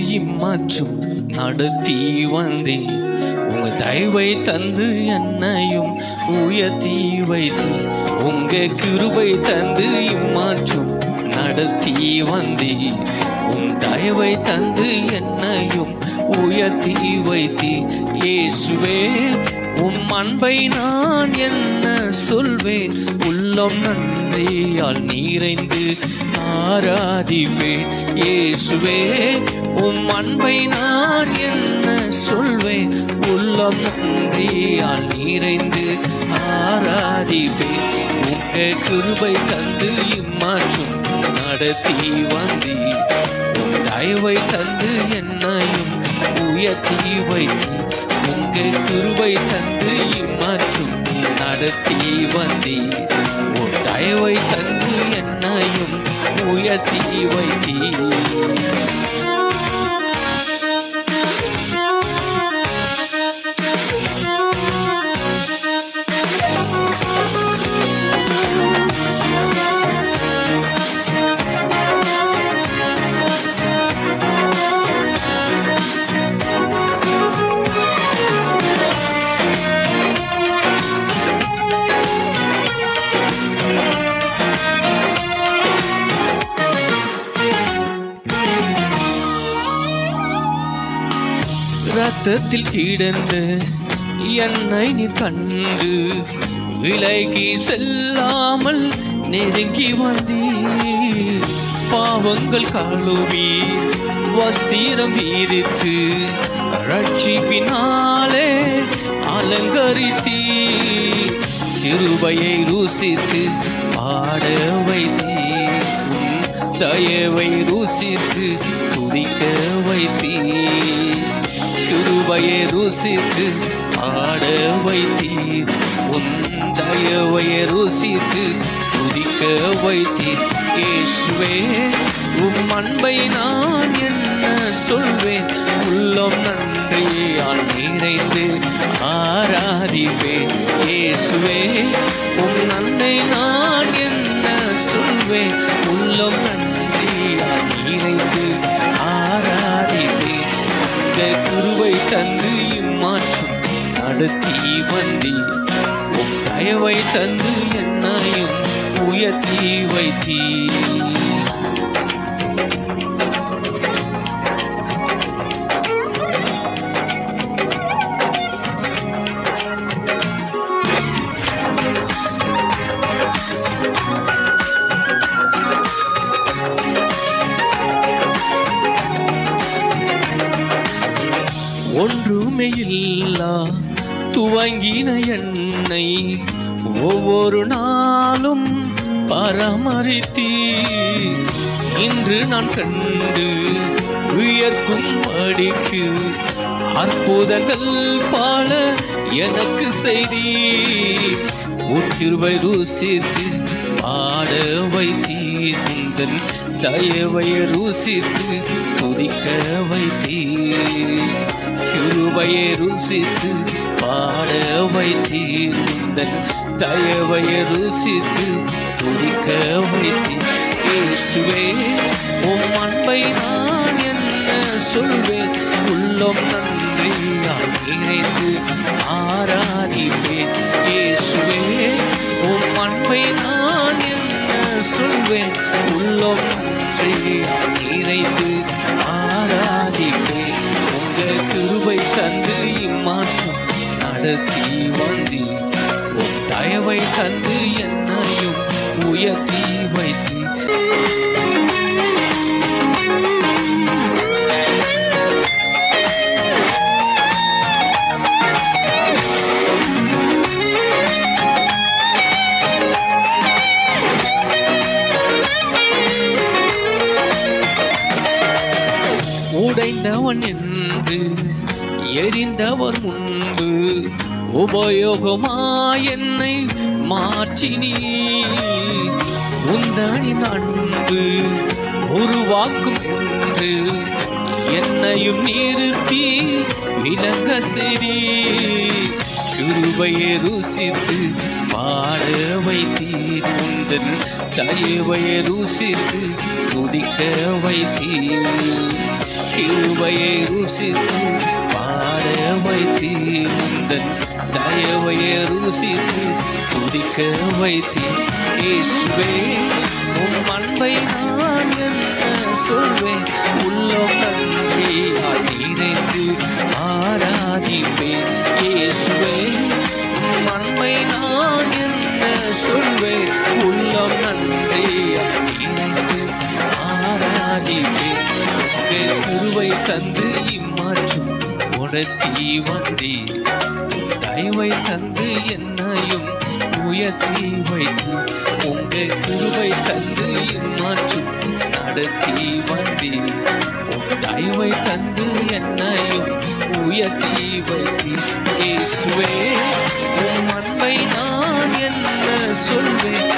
இம்மாற்றும் நடத்தி வந்தேன். உங்க தயவை தந்து என்னையும் உயர்த்தி வைத்து உங்க கிருபை தந்து இம்மாற்றும் நடத்தி வந்தேன். உன் தயவை தந்து என்னையும் உயர்த்தி வைத்தி இயேசுவே உம் அன்பை நான் என்ன சொல்வேன்? உள்ளம் நன்றியால் நீரைந்து ஆராதிப்பேன். இயேசுவே உம் அன்பை நான் என்ன சொல்வேன்? உள்ளம் நன்றியால் நிறைந்து ஆராதிப்பேன். உங்க கிருபை தந்து இம்மாற்றும் நடத்தி வந்தி உன் தயவை தந்து என்னையும் உயர்த்தி வைத்து உங்க கிருபை தந்து இம்மாற்றும் நடத்தி வந்தி உன் தயவை தந்து என்னையும் உயர்த்தி வைத்தீ ரத்தத்தில் கிடந்து என்னை நீ கண்டு விலகி செல்லாமல் நெருங்கி வந்தீர். பாவங்கள் கழுவி வஸ்திரம் வீரித்து ரட்சிப்பினாலே அலங்கரித்தீ கிருபையை ருசித்து பாட வைத்தீ தயவை ருசித்து துதிக்க வைத்தீ கிருபையை ருசித்து ஆட வைத்தீர். உன் தயவை ருசித்து துதிக்க வைத்தீர். இயேசுவே உம் அன்பை நான் என்ன சொல்வேன்? உள்ளம் நன்றியால் நிறைந்து ஆராதிப்பேன். இயேசுவே உம் நன்மை நான் என்ன சொல்வேன்? உள்ளம் நடத்தி வந்தி உம் தயவை தந்து என்னையும் உயர்த்தி வைத்தீ. ஒன்றுமே இல்லா துவங்கின என்னை ஒவ்வொரு நாளும் பராமரித்தீ இன்று நான் கண்டு வியர்க்கும் அடிக்கு அற்புதங்கள் பால எனக்கு செய்தி உற்றிருவை ருசித்து ஆட வைத்தீர். உந்தன் தயவை ருசித்து துதிக்க வைத்தீர். கிருபையை ருசித்து பாட வைத்தீர் உந்தன் தயவை ருசித்து துதிக்க வைத்தீர். இயேசுவே உம் அன்பை நான் என்ன சொல்வேன்? உள்ளம் நன்றியால் இணைந்து ஆராதிப்பேன். இயேசுவே உம் அன்பை நான் என்ன சொல்வேன்? உள்ளம் நன்றியால் இணைந்து நடத்தி வந்தி உன் தயவை தந்து என்னையும் உயர்த்தி வைத்தி. உடைந்தவன் என்று எரிந்தவர் முன்பு உபயோகமா என்னை மாற்றினி உந்தனின் அன்பு உருவாக்கும் என்று என்னையும் நிறுத்தி விளங்க சரி கிருபையை ருசித்து பாட வைத்தீர் உந்தன் தயவையை ருசித்து துதிக்க வைத்தீர். கிருபையை ருசித்து பாட வைத்தீர் உந்தன் தயவையை ருசித்து துதிக்க வைத்தீர். இயேசுவே உம் அன்பை நான் என்ன சொல்வேன்? உள்ளம் நன்றியால் நிறைந்து ஆராதிப்பேன். இயேசுவே உம் அன்பை நான் என்ன சொல்வேன்? உள்ளம் நன்றியால் நிறைந்து ஆராதிப்பேன். குருவை தந்து இம்மாற்றும் உணர்த்தி வந்தீர் தயவை தந்து என்னையும் உயர்த்தி வைத்து உங்கள் குருவை தந்து இம்மாற்றும் நடத்தி வந்தீர் தயவை தந்து என்னையும் உயர்த்தி வைத்து இயேசுவே உன் அன்பை நான் என்ன சொல்வேன்?